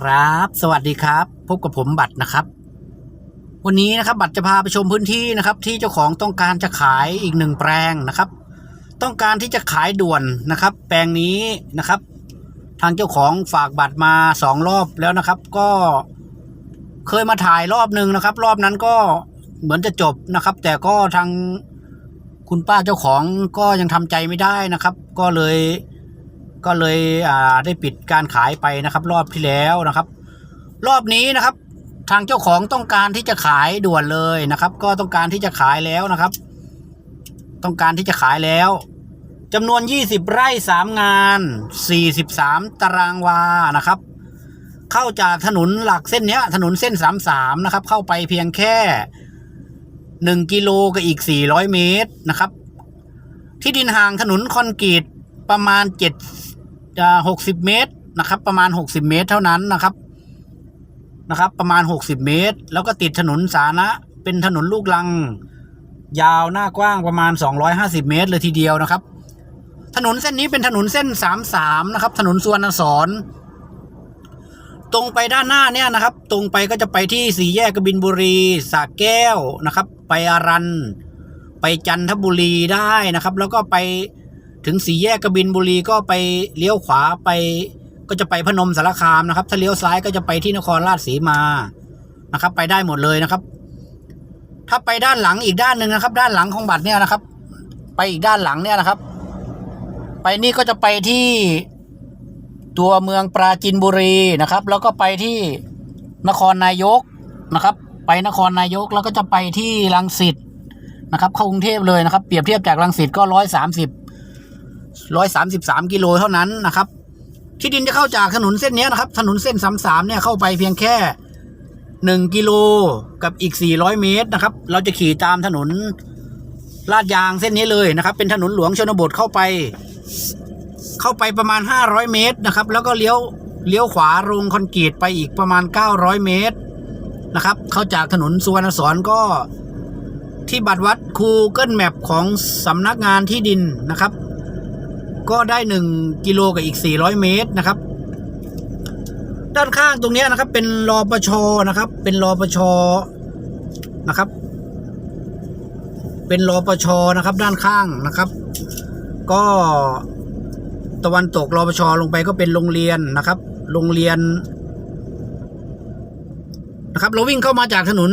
ครับ สวัสดีครับ พบกับผมบัตรนะครับ วันนี้นะครับบัตรจะพาไปชมพื้นที่นะครับ ที่เจ้าของต้องการจะขายอีกหนึ่งแปลงนะครับ ต้องการที่จะขายด่วนนะครับ แปลงนี้นะครับ ทางเจ้าของฝากบัตรมาสองรอบแล้วนะครับ ก็เคยมาถ่ายรอบหนึ่งนะครับ รอบนั้นก็เหมือนจะจบนะครับ แต่ก็ทางคุณป้าเจ้าของก็ยังทำใจไม่ได้นะครับ ก็เลย ก็เลยอ่าได้ปิดการขายไปนะครับ รอบที่แล้วนะครับ รอบนี้นะครับ ทางเจ้าของต้องการที่จะขายด่วนเลยนะครับ ก็ต้องการที่จะขายแล้วนะครับ ต้องการที่จะขายแล้วจำนวน 20 ไร่ 3 งาน 43 ตารางวานะครับ เข้าจากถนนหลักเส้นเนี้ยถนนเส้น 33 นะครับ เข้าไปเพียงแค่ 1 กิโลกับอีก 400 เมตรนะครับ ที่ดินห่างถนนคอนกรีตประมาณ 7 อ่า60เมตรนะครับ ประมาณ60เมตรเท่านั้นนะครับนะครับ ประมาณ60เมตร แล้วก็ติดถนนสาธารณะเป็นถนนลูกลัง ยาวหน้ากว้างประมาณ250เมตรเลยทีเดียวนะครับ ถนนเส้นนี้เป็นถนนเส้น33นะครับ ถนนสวรรณสอนตรงไปด้านหน้าเนี่ยนะครับ ตรงไปก็จะไปที่สี่แยกกบินบุรีสระแก้วนะครับ ไปอารัน ไปจันทบุรีได้นะครับ แล้วก็ไป ถึงสี่แยกกบินบุรีก็ไปเลี้ยวขวาไป ก็จะไปพนมสารคามนะครับ ถ้าเลี้ยวซ้ายก็จะไปที่นครราชสีมานะครับ ไปได้หมดเลยนะครับ ถ้าไปด้านหลังอีกด้านหนึ่งนะครับ ด้านหลังของบัตรเนี่ยนะครับ ไปอีกด้านหลังเนี่ยนะครับ ไปนี่ก็จะไปที่ตัวเมืองปราจินบุรีนะครับ แล้วก็ไปที่นครนายกนะครับ ไปนครนายกแล้วก็จะไปที่รังสิตนะครับ เข้ากรุงเทพเลยนะครับ เปรียบเทียบจากรังสิตก็ร้อยสามสิบ ร้อยสามสิบสามกิโลเท่านั้นนะครับ ที่ดินจะเข้าจากถนนเส้นนี้นะครับ ถนนเส้นสามสามเนี่ยเข้าไปเพียงแค่หนึ่งกิโลกับอีกสี่ร้อยเมตรนะครับ เราจะขี่ตามถนนลาดยางเส้นนี้เลยนะครับ เป็นถนนหลวงชนบทเข้าไป เข้าไปประมาณ 500 เมตรนะครับ แล้วก็เลี้ยวเลี้ยวขวาลงคอนกรีตไปอีกประมาณ 900 เมตรนะครับ เข้าจากถนนสุวรรณสอนก็ที่บัตรวัดคูเกิลแมปของสำนักงานที่ดินนะครับ ก็ได้ 1 กิโลกับอีก 400 เมตรนะครับ ด้านข้างตรงนี้นะครับ เป็นรอปชนะครับ เป็นรอปชนะครับ เป็นรอปชนะครับ ด้านข้างนะครับ ก็ตะวันตกรอปชลงไปก็เป็นโรงเรียนนะครับ โรงเรียนนะครับ เราวิ่งเข้ามาจากถนน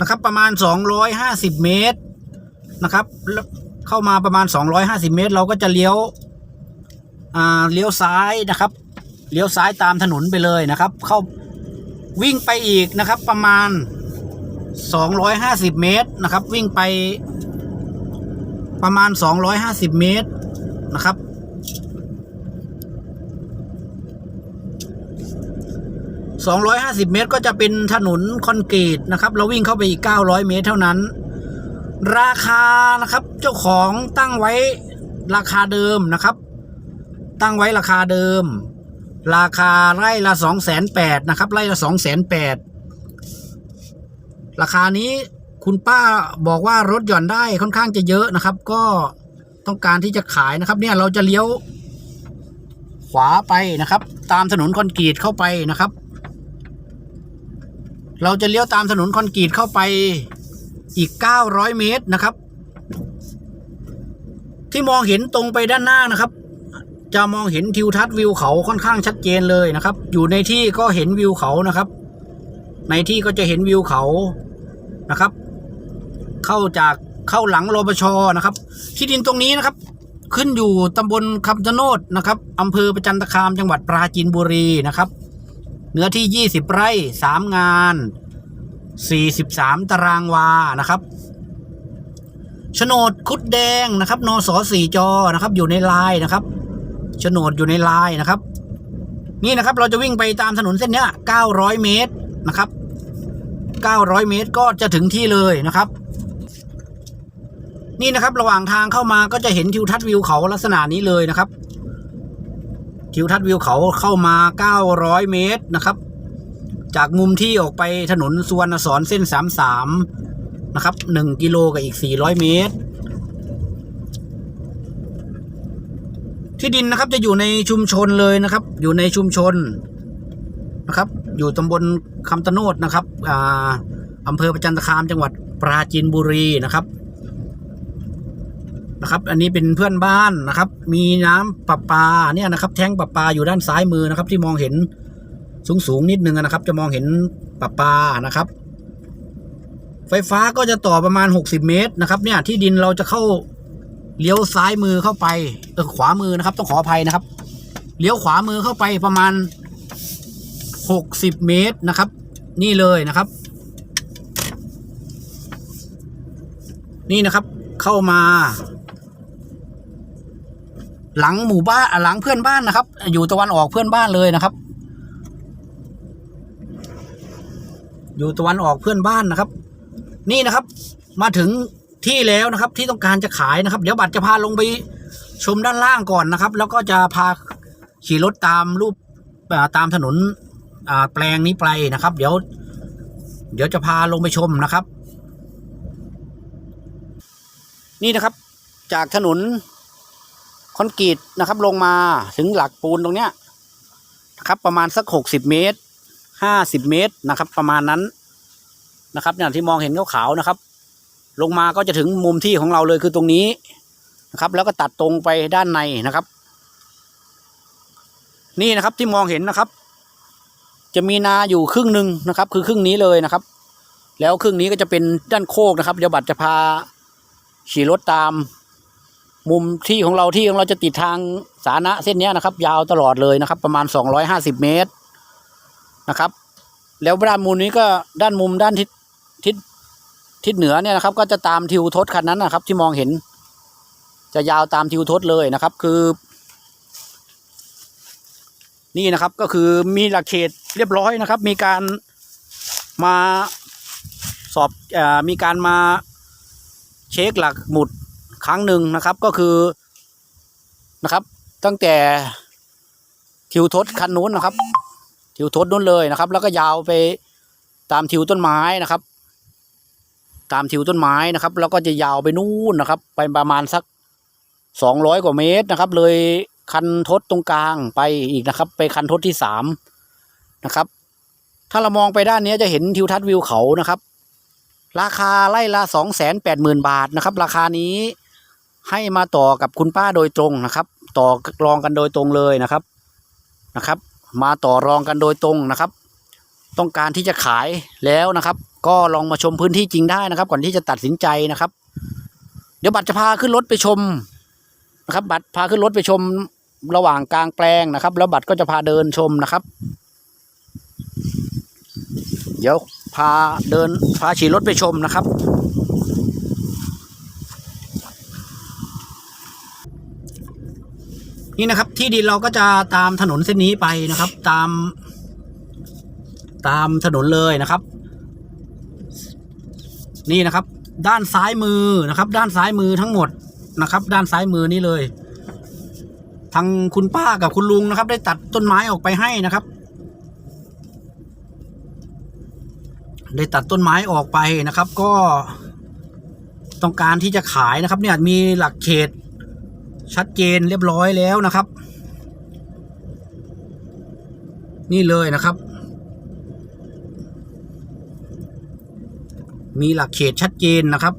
นะครับ ประมาณ 250 เมตรนะครับ เข้ามาประมาณ 250 เมตร เราก็จะเลี้ยวเลี้ยวซ้ายนะครับ เลี้ยวซ้ายตามถนนไปเลยนะครับ เข้าวิ่งไปอีกนะครับ ประมาณ 250 เมตรนะครับ วิ่งไปประมาณ 250 เมตรนะครับ 250 เมตรก็จะเป็นถนนคอนกรีตนะครับ เราวิ่งเข้าไปอีก 900 เมตรเท่านั้น ราคานะครับ เจ้าของตั้งไว้ราคาเดิมนะครับ ตั้งไว้ราคาเดิม ราคาไร่ละ2 8 0 0 0นะครับ ไร่ละ2 8 0 0 0ราคานี้คุณป้าบอกว่ารถหย่อนได้ค่อนข้างจะเยอะนะครับ ก็ต้องการที่จะขายนะครับ เนี่ยเราจะเลี้ยว ขวาไปนะครับ ตามถนนคอนกรีตเข้าไปนะครับ เราจะเลี้ยวตามถนนคอนกรีตเข้าไป อีก 900 เมตรนะครับ ที่มองเห็นตรงไปด้านหน้านะครับ จะมองเห็นทิวทัศน์วิวเขาค่อนข้างชัดเจนเลยนะครับ อยู่ในที่ก็เห็นวิวเขานะครับ ในที่ก็จะเห็นวิวเขานะครับ เข้าจากเข้าหลังรปชนะครับ ที่ดินตรงนี้นะครับ ขึ้นอยู่ตำบลคำชะโนดนะครับอำเภอประจันตคามจังหวัดปราจีนบุรีนะครับ เนื้อที่ 20 ไร่ 3 งาน 43 ตารางวานะครับโฉนดคุดแดงนะครับนสสี่จอนะครับ อยู่ในลายนะครับโฉนดอยู่ในลายนะครับ นี่นะครับเราจะวิ่งไปตามถนนเส้นเนี้ย900 เมตรนะครับ 900 เมตรก็จะถึงที่เลยนะครับ นี่นะครับระหว่างทางเข้ามาก็จะเห็นทิวทัศน์วิวเขาลักษณะนี้เลยนะครับทิวทัศน์วิวเขาเข้ามา 900 เมตรนะครับ จากมุมที่ออกไปถนนสุวรรณสอนเส้น33นะครับ1กิโลกับอีก400เมตร ที่ดินนะครับจะอยู่ในชุมชนเลยนะครับ อยู่ในชุมชนนะครับ อยู่ตำบลคำตะโนดนะครับอ่าอำเภอประจันตคามจังหวัดปราจีนบุรีนะครับนะครับ อันนี้เป็นเพื่อนบ้านนะครับ มีน้ำประปาเนี่ยนะครับ แท้งประปาอยู่ด้านซ้ายมือนะครับ ที่มองเห็น สูงสูงนิดนึงนะครับ จะมองเห็นประปลานะครับ ไฟฟ้าก็จะต่อประมาณ 60 เมตรนะครับ เนี่ยที่ดินเราจะเข้าเลี้ยวซ้ายมือเข้าไปเออขวามือนะครับ ต้องขออภัยนะครับ เลี้ยวขวามือเข้าไปประมาณ 60 เมตรนะครับ นี่เลยนะครับ นี่นะครับเข้ามาหลังหมู่บ้านหลังเพื่อนบ้านนะครับ อยู่ตะวันออกเพื่อนบ้านเลยนะครับ อยู่ตะวันออกเพื่อนบ้านนะครับ นี่นะครับ มาถึงที่แล้วนะครับ ที่ต้องการจะขายนะครับ เดี๋ยวบัตรจะพาลงไปชมด้านล่างก่อนนะครับ แล้วก็จะพาขี่รถตามรูปตามถนนแปลงนี้ไปนะครับ เดี๋ยว เดี๋ยวจะพาลงไปชมนะครับ นี่นะครับ จากถนนคอนกรีตนะครับ ลงมาถึงหลักปูนตรงเนี้ยนะครับ ประมาณสักหกสิบเมตร ห้าสิบเมตรนะครับ ประมาณนั้นนะครับเนี่ยที่มองเห็นขาวๆนะครับ ลงมาก็จะถึงมุมที่ของเราเลยคือตรงนี้นะครับ แล้วก็ตัดตรงไปด้านในนะครับ นี่นะครับที่มองเห็นนะครับ จะมีนาอยู่ครึ่งหนึ่งนะครับ คือครึ่งนี้เลยนะครับ แล้วครึ่งนี้ก็จะเป็นด้านโคกนะครับ เดี๋ยวบัตรจะพาขี่รถตามมุมที่ของเราที่ของเราจะติดทางสาธารณะเส้นนี้นะครับ ยาวตลอดเลยนะครับ ประมาณสองร้อยห้าสิบเมตร นะครับ แล้วด้านมุมนี้ก็ด้านมุมด้านทิศทิศทิศเหนือเนี่ยนะครับ ก็จะตามทิวทศคันนั้นนะครับ ที่มองเห็น จะยาวตามทิวทศเลยนะครับ คือ นี่นะครับก็คือมีหลักเขตเรียบร้อยนะครับ มีการมาสอบอมีการมาเช็คหลักหมุดครั้งหนึ่งนะครับ ก็คือนะครับ ตั้งแต่ทิวทศคันนู้นนะครับ ทิวทศนู้นเลยนะครับ แล้วก็ยาวไปตามทิวต้นไม้นะครับ ตามทิวต้นไม้นะครับ แล้วก็จะยาวไปนู่นนะครับ ไปประมาณสักสองร้อยกว่าเมตรนะครับ เลยคันทศตรงกลางไปอีกนะครับ ไปคันทศที่สามนะครับ ถ้าเรามองไปด้านนี้จะเห็นทิวทัศน์วิวเขานะครับ ราคาไร่ละสองแสนแปดหมื่นบาทนะครับ ราคานี้ให้มาต่อกับคุณป้าโดยตรงนะครับ ต่อรองกันโดยตรงเลยนะครับนะครับ มาต่อรองกันโดยตรงนะครับ ต้องการที่จะขายแล้วนะครับ ก็ลองมาชมพื้นที่จริงได้นะครับ ก่อนที่จะตัดสินใจนะครับ เดี๋ยวบัตรจะพาขึ้นรถไปชมนะครับ บัตรพาขึ้นรถไปชมระหว่างกลางแปลงนะครับ แล้วบัตรก็จะพาเดินชมนะครับ เดี๋ยวพาเดินพาขี่รถไปชมนะครับ นี่นะครับ ที่ดินเราก็จะตามถนนเส้นนี้ไปนะครับ ตาม ตามถนนเลยนะครับ นี่นะครับ ด้านซ้ายมือนะครับ ด้านซ้ายมือทั้งหมดนะครับ ด้านซ้ายมือนี่เลย ทางคุณป้ากับคุณลุงนะครับ ได้ตัดต้นไม้ออกไปให้นะครับ ได้ตัดต้นไม้ออกไปนะครับ ก็ต้องการที่จะขายนะครับ เนี่ยมีหลักเขต ชัดเจนเรียบร้อยแล้วนะครับ นี่เลยนะครับ มีหลักเขตชัดเจนนะครับ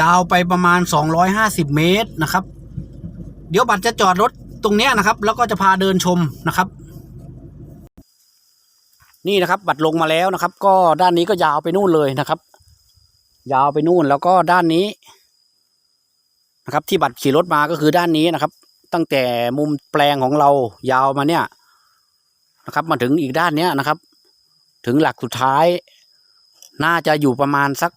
ยาวไปประมาณ 250 เมตรนะครับ เดี๋ยวบัตรจะจอดรถตรงเนี้ยนะครับ แล้วก็จะพาเดินชมนะครับ นี่นะครับ บัตรลงมาแล้วนะครับ ก็ด้านนี้ก็ยาวไปนู่นเลยนะครับ ยาวไปนู่นแล้วก็ด้านนี้ นะครับที่บัตรขี่รถมาก็คือด้านนี้นะครับ ตั้งแต่มุมแปลงของเรายาวมาเนี่ยนะครับ มาถึงอีกด้านเนี้ยนะครับ ถึงหลักสุดท้าย น่าจะอยู่ประมาณสัก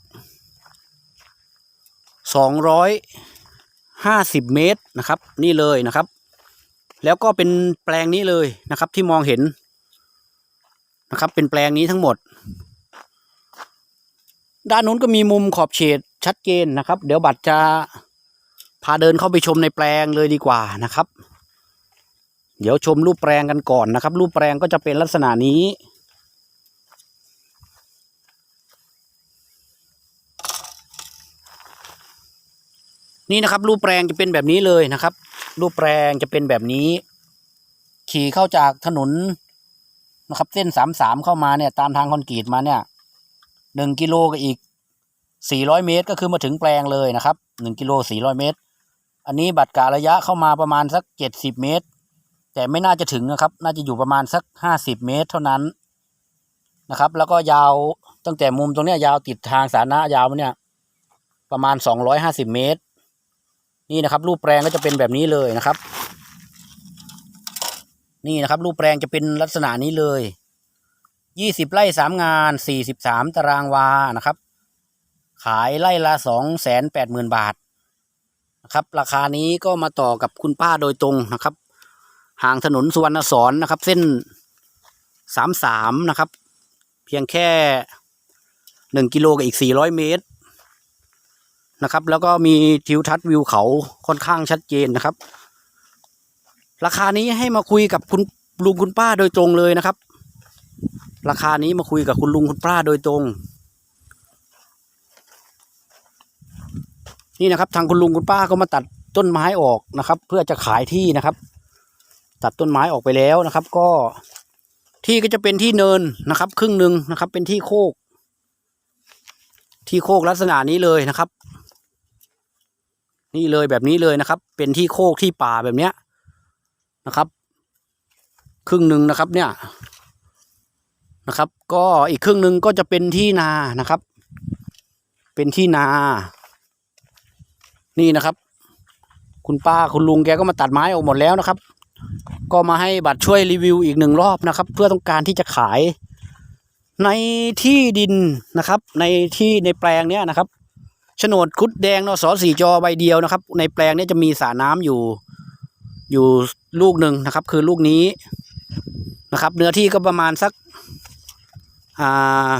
สองร้อยห้าสิบเมตรนะครับ นี่เลยนะครับ แล้วก็เป็นแปลงนี้เลยนะครับ ที่มองเห็นนะครับ เป็นแปลงนี้ทั้งหมด ด้านนู้นก็มีมุมขอบเขตชัดเจนนะครับ เดี๋ยวบัตรจะ พาเดินเข้าไปชมในแปลงเลยดีกว่านะครับ เดี๋ยวชมรูปแปลงกันก่อนนะครับ รูปแปลงก็จะเป็นลักษณะนี้ นี่นะครับ รูปแปลงจะเป็นแบบนี้เลยนะครับ รูปแปลงจะเป็นแบบนี้ ขี่เข้าจากถนนนะครับ เส้นสามสามเข้ามาเนี่ย ตามทางคอนกรีตมาเนี่ยหนึ่งกิโลกับอีกสี่ร้อยเมตร ก็คือมาถึงแปลงเลยนะครับหนึ่งกิโลสี่ร้อยเมตร อันนี้บัตรกะระยะเข้ามาประมาณสักเจ็ดสิบเมตร แต่ไม่น่าจะถึงนะครับ น่าจะอยู่ประมาณสักห้าสิบเมตรเท่านั้นนะครับ แล้วก็ยาวตั้งแต่มุมตรงนี้ยาวติดทางสาธารณะยาวเนี่ย ประมาณสองร้อยห้าสิบเมตร นี่นะครับ รูปแปลงก็จะเป็นแบบนี้เลยนะครับ นี่นะครับ รูปแปลงจะเป็นลักษณะนี้เลยยี่สิบไร่สามงานสี่สิบสามตารางวานะครับ ขายไร่ละสองแสนแปดหมื่นบาท นะครับ ราคานี้ก็มาต่อกับคุณป้าโดยตรงนะครับ ห่างถนนสุวรรณสอนนะครับ เส้นสามสามนะครับ เพียงแค่หนึ่งกิโลกับอีกสี่ร้อยเมตรนะครับ แล้วก็มีทิวทัศน์วิวเขาค่อนข้างชัดเจนนะครับ ราคานี้ให้มาคุยกับคุณลุงคุณป้าโดยตรงเลยนะครับ ราคานี้มาคุยกับคุณลุงคุณป้าโดยตรง นี่นะครับ ทางคุณลุงคุณป้าก็มาตัดต้นไม้ออกนะครับ เพื่อจะขายที่นะครับ ตัดต้นไม้ออกไปแล้วนะครับ ก็ที่ก็จะเป็นที่เนินนะครับ ครึ่งหนึ่งนะครับ เป็นที่โคก ที่โคกลักษณะนี้เลยนะครับ นี่เลยแบบนี้เลยนะครับ เป็นที่โคกที่ป่าแบบเนี้ยนะครับ ครึ่งหนึ่งนะครับ เนี่ยนะครับ ก็อีกครึ่งหนึ่งก็จะเป็นที่นานะครับ เป็นที่นา นี่นะครับ คุณป้าคุณลุงแกก็มาตัดไม้ออกหมดแล้วนะครับ ก็มาให้บัตรช่วยรีวิวอีกหนึ่งรอบนะครับ เพื่อต้องการที่จะขาย ในที่ดินนะครับ ในที่ในแปลงเนี้ยนะครับโฉนดคุดแดงนสสี่จอใบเดียวนะครับ ในแปลงเนี้ยจะมีสระน้ำอยู่ อยู่ลูกหนึ่งนะครับ คือลูกนี้นะครับ เนื้อที่ก็ประมาณสักอ่า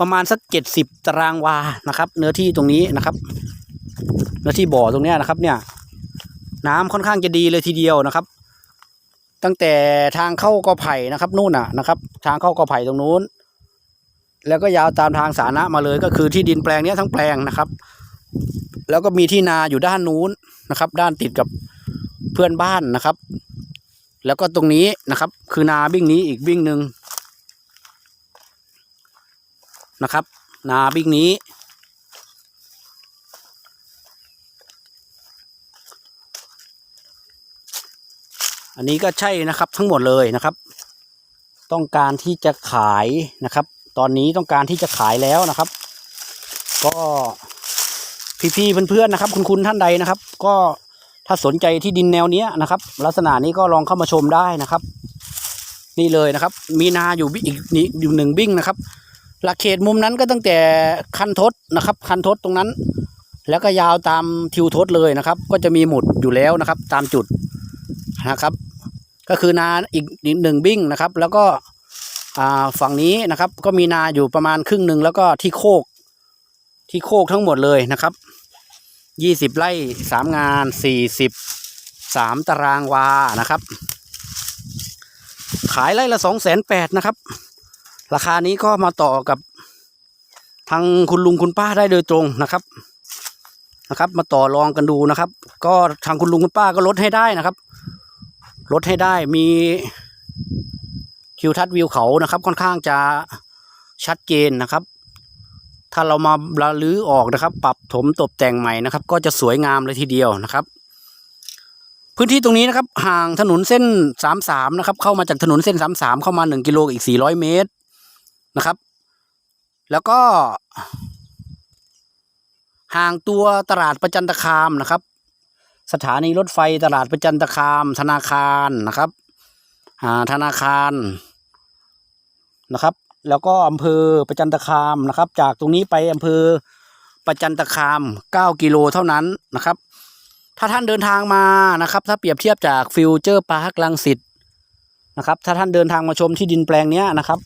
ประมาณสักเจ็ดสิบตารางวานะครับ เนื้อที่ตรงนี้นะครับ เนื้อที่บ่อตรงเนี้ยนะครับ เนี่ย น้ำค่อนข้างจะดีเลยทีเดียวนะครับ ตั้งแต่ทางเข้ากอไผ่นะครับนู่นน่ะนะครับ ทางเข้ากอไผ่ตรงนู้น แล้วก็ยาวตามทางสาธารณะมาเลยก็คือที่ดินแปลงเนี้ยทั้งแปลงนะครับ แล้วก็มีที่นาอยู่ด้านนู้นนะครับ ด้านติดกับเพื่อนบ้านนะครับ แล้วก็ตรงนี้นะครับ คือนาบิ้งนี้อีกบิ้งหนึ่ง นะครับ นาบิ้งนี้ อันนี้ก็ใช่นะครับทั้งหมดเลยนะครับ ต้องการที่จะขายนะครับ ตอนนี้ต้องการที่จะขายแล้วนะครับ ก็พี่ๆเพื่อนๆนะครับ คุณคุณท่านใดนะครับ ก็ถ้าสนใจที่ดินแนวเนี้ยนะครับ ลักษณะนี้ก็ลองเข้ามาชมได้นะครับ นี่เลยนะครับ มีนาอยู่อีกนี่อยู่หนึ่งบิ้งนะครับ หลักเขตมุมนั้นก็ตั้งแต่คันทศนะครับ คันทศตรงนั้น แล้วก็ยาวตามทิวทศเลยนะครับ ก็จะมีหมุดอยู่แล้วนะครับ ตามจุดนะครับ ก็คือนาอีกหนึ่งบิ้งนะครับ แล้วก็อ่าฝั่งนี้นะครับ ก็มีนาอยู่ประมาณครึ่งหนึ่งแล้วก็ที่โคก ที่โคกทั้งหมดเลยนะครับยี่สิบไร่สามงานสี่สิบสามตารางวานะครับ ขายไร่ละสองแสนแปดนะครับ ราคานี้ก็มาต่อกับทางคุณลุงคุณป้าได้โดยตรงนะครับนะครับ มาต่อรองกันดูนะครับ ก็ทางคุณลุงคุณป้าก็ลดให้ได้นะครับลดให้ได้มีคิวทัศน์วิวเขานะครับ ค่อนข้างจะชัดเจนนะครับ ถ้าเรามาละลื้อออกนะครับ ปรับถมตกแต่งใหม่นะครับ ก็จะสวยงามเลยทีเดียวนะครับ พื้นที่ตรงนี้นะครับ ห่างถนนเส้นสามสามนะครับ เข้ามาจากถนนเส้นสามสามเข้ามาหนึ่งกิโลอีกสี่ร้อยเมตร นะครับ แล้วก็ ห่างตัวตลาดประจันตคามนะครับ สถานีรถไฟตลาดประจันตคาม ธนาคารนะครับธนาคารนะครับ แล้วก็อำเภอประจันตคามนะครับ จากตรงนี้ไปอำเภอประจันตคาม 9 กิโลเท่านั้นนะครับ ถ้าท่านเดินทางมานะครับ ถ้าเปรียบเทียบจากฟิวเจอร์พาร์คลังสิตนะครับ ถ้าท่านเดินทางมาชมที่ดินแปลงนี้นะครับ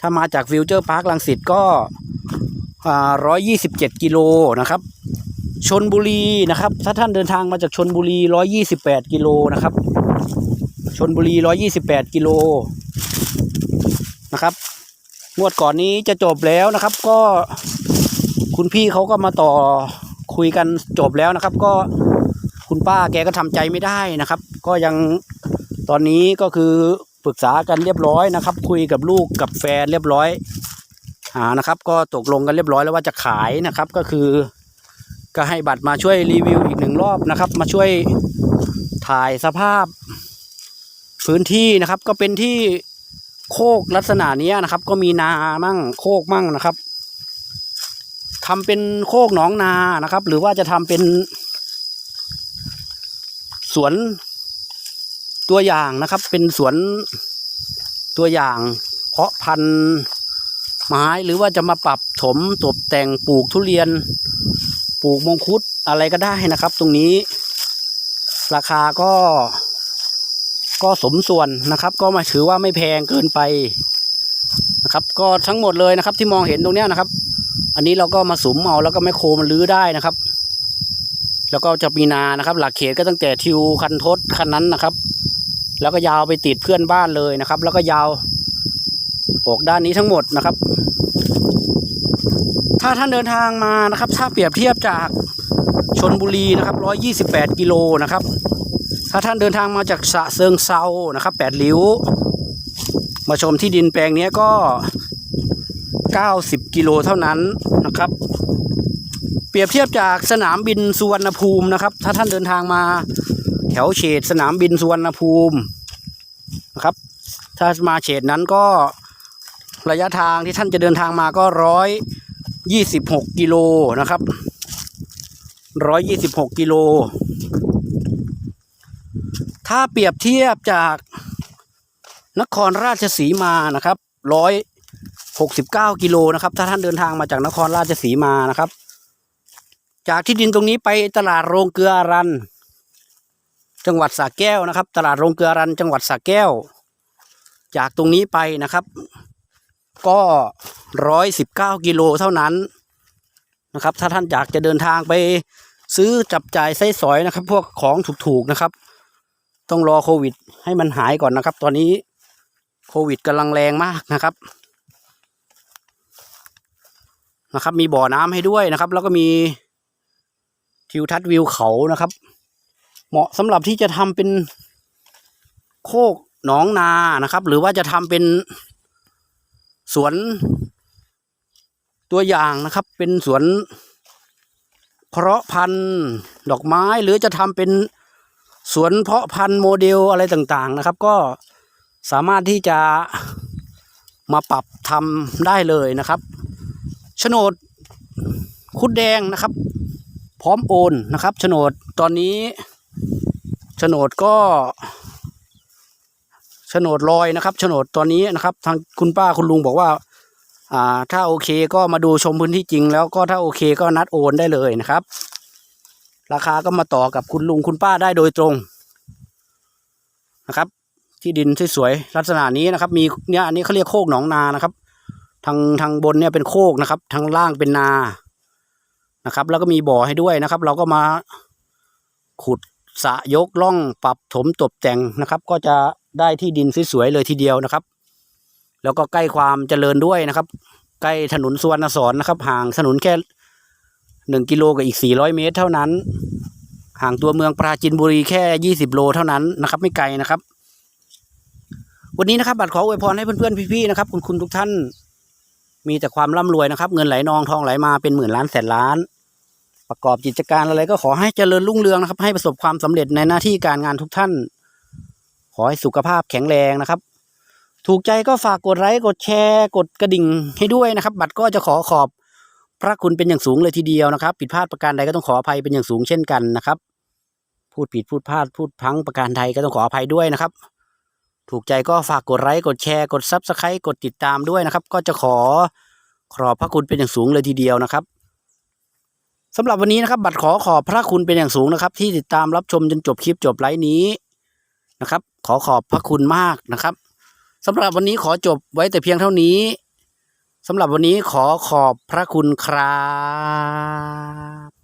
ถ้ามาจากฟิวเจอร์พาร์คลังสิตก็อ่า127กิโลนะครับชนบุรีนะครับ ถ้าท่านเดินทางมาจากชนบุรี128กิโลนะครับชนบุรี128กิโลนะครับ งวดก่อนนี้จะจบแล้วนะครับ ก็คุณพี่เขาก็มาต่อคุยกันจบแล้วนะครับ ก็คุณป้าแกก็ทำใจไม่ได้นะครับ ก็ยังตอนนี้ก็คือ ปรึกษากันเรียบร้อยนะครับ คุยกับลูกกับแฟนเรียบร้อยอ่านะครับ ก็ตกลงกันเรียบร้อยแล้วว่าจะขายนะครับ ก็คือ ก็ให้บัตรมาช่วยรีวิวอีกหนึ่งรอบนะครับ มาช่วยถ่ายสภาพพื้นที่นะครับ ก็เป็นที่โคกลักษณะนี้นะครับ ก็มีนามั่งโคกมั่งนะครับทำเป็นโคกหนองนานะครับ หรือว่าจะทำเป็น สวน ตัวอย่างนะครับ เป็นสวนตัวอย่าง เพาะพันธุ์ไม้หรือว่าจะมาปรับถมตกแต่งปลูกทุเรียน ปลูกมงคุดอะไรก็ได้นะครับ ตรงนี้ ราคาก็ ก็สมส่วนนะครับ ก็มาถือว่าไม่แพงเกินไปนะครับ ก็ทั้งหมดเลยนะครับ ที่มองเห็นตรงเนี้ยนะครับ อันนี้เราก็มาสุมเอาแล้วก็แมโครมันรื้อได้นะครับแล้วก็จะมีนานะครับ หลักเขตก็ตั้งแต่ทิวคันทศคันนั้นนะครับ แล้วก็ยาวไปติดเพื่อนบ้านเลยนะครับ แล้วก็ยาวออกด้านนี้ทั้งหมดนะครับ ถ้าท่านเดินทางมานะครับ ถ้าเปรียบเทียบจากชนบุรีนะครับ 128 กิโลนะครับ ถ้าท่านเดินทางมาจากสะเซิงเซานะครับ8ลิ้ว มาชมที่ดินแปลงนี้ก็ 90 กิโลเท่านั้นนะครับ เปรียบเทียบจากสนามบินสุวรรณภูมินะครับ ถ้าท่านเดินทางมา แถวเฉดสนามบินสุวรรณภูมินะครับ ถ้ามาเฉดนั้นก็ระยะทางที่ท่านจะเดินทางมาก็ร้อยยี่สิบหกกิโลนะครับร้อยยี่สิบหกกิโล ถ้าเปรียบเทียบจากนครราชสีมานะครับร้อยหกสิบเก้ากิโลนะครับ ถ้าท่านเดินทางมาจากนครราชสีมานะครับ จากที่ดินตรงนี้ไปตลาดโรงเกลืออรัน จังหวัดสระแก้วนะครับ ตลาดโรงเกลืออารันจังหวัดสระแก้ว จากตรงนี้ไปนะครับ ก็ร้อยสิบเก้ากิโลเท่านั้นนะครับ ถ้าท่านอยากจะเดินทางไปซื้อจับจ่ายไส้สอยนะครับ พวกของถูกๆนะครับ ต้องรอโควิด ให้มันหายก่อนนะครับ ตอนนี้โควิดกำลังแรงมากนะครับนะครับ มีบ่อน้ำให้ด้วยนะครับ แล้วก็มีทิวทัศน์วิวเขานะครับ เหมาะสำหรับที่จะทำเป็นโคกหนองนานะครับ หรือว่าจะทำเป็นสวนตัวอย่างนะครับ เป็นสวนเพาะพันธุ์ดอกไม้ หรือจะทำเป็นสวนเพาะพันธุ์โมเดลอะไรต่างๆนะครับ ก็สามารถที่จะมาปรับทำได้เลยนะครับโฉนดคุดแดงนะครับ พร้อมโอนนะครับโฉนดตอนนี้ โฉนดก็โฉนดลอยนะครับโฉนดตอนนี้นะครับ ทางคุณป้าคุณลุงบอกว่า อ่า ถ้าโอเคก็มาดูชมพื้นที่จริง แล้วก็ถ้าโอเคก็นัดโอนได้เลยนะครับ ราคาก็มาต่อกับคุณลุงคุณป้าได้โดยตรงนะครับ ที่ดินสวยๆลักษณะนี้นะครับ มีเนี่ยอันนี้เขาเรียกโคกหนองนานะครับ ทางทางบนเนี่ยเป็นโคกนะครับ ทางล่างเป็นนานะครับ แล้วก็มีบ่อให้ด้วยนะครับ เราก็มาขุด สะยกล่องปรับถมตกแต่งนะครับ ก็จะได้ที่ดินสวยๆเลยทีเดียวนะครับ แล้วก็ใกล้ความเจริญด้วยนะครับ ใกล้ถนนสุวรรณสอนนะครับ ห่างถนนแค่หนึ่งกิโลกับอีกสี่ร้อยเมตรเท่านั้น ห่างตัวเมืองปราจินบุรีแค่ยี่สิบโลเท่านั้นนะครับ ไม่ไกลนะครับ วันนี้นะครับบัตรขออวยพรให้เพื่อนๆพี่ๆนะครับ คุณคุณทุกท่าน มีแต่ความร่ำรวยนะครับ เงินไหลนองทองไหลมาเป็นหมื่นล้านแสนล้าน ประกอบกิจการอะไรก็ขอให้เจริญรุ่งเรืองนะครับ ให้ประสบความสำเร็จในหน้าที่การงานทุกท่าน ขอให้สุขภาพแข็งแรงนะครับ ถูกใจก็ฝากกดไลค์กดแชร์กดกระดิ่งให้ด้วยนะครับ บัตรก็จะขอขอบพระคุณเป็นอย่างสูงเลยทีเดียวนะครับ ผิดพลาดประการใดก็ต้องขออภัยเป็นอย่างสูงเช่นกันนะครับ พูดผิดพูดพลาดพูดพังประการใดก็ต้องขออภัยด้วยนะครับ ถูกใจก็ฝากกดไลค์กดแชร์กดซับสไครต์กดติดตามด้วยนะครับ ก็จะขอขอบพระคุณเป็นอย่างสูงเลยทีเดียวนะครับ สำหรับวันนี้นะครับบัตรขอขอบพระคุณเป็นอย่างสูงนะครับ ที่ติดตามรับชมจนจบคลิปจบไลฟ์นี้นะครับ ขอขอบพระคุณมากนะครับสำหรับวันนี้ขอจบไว้แต่เพียงเท่านี้สำหรับวันนี้ขอขอบพระคุณครับ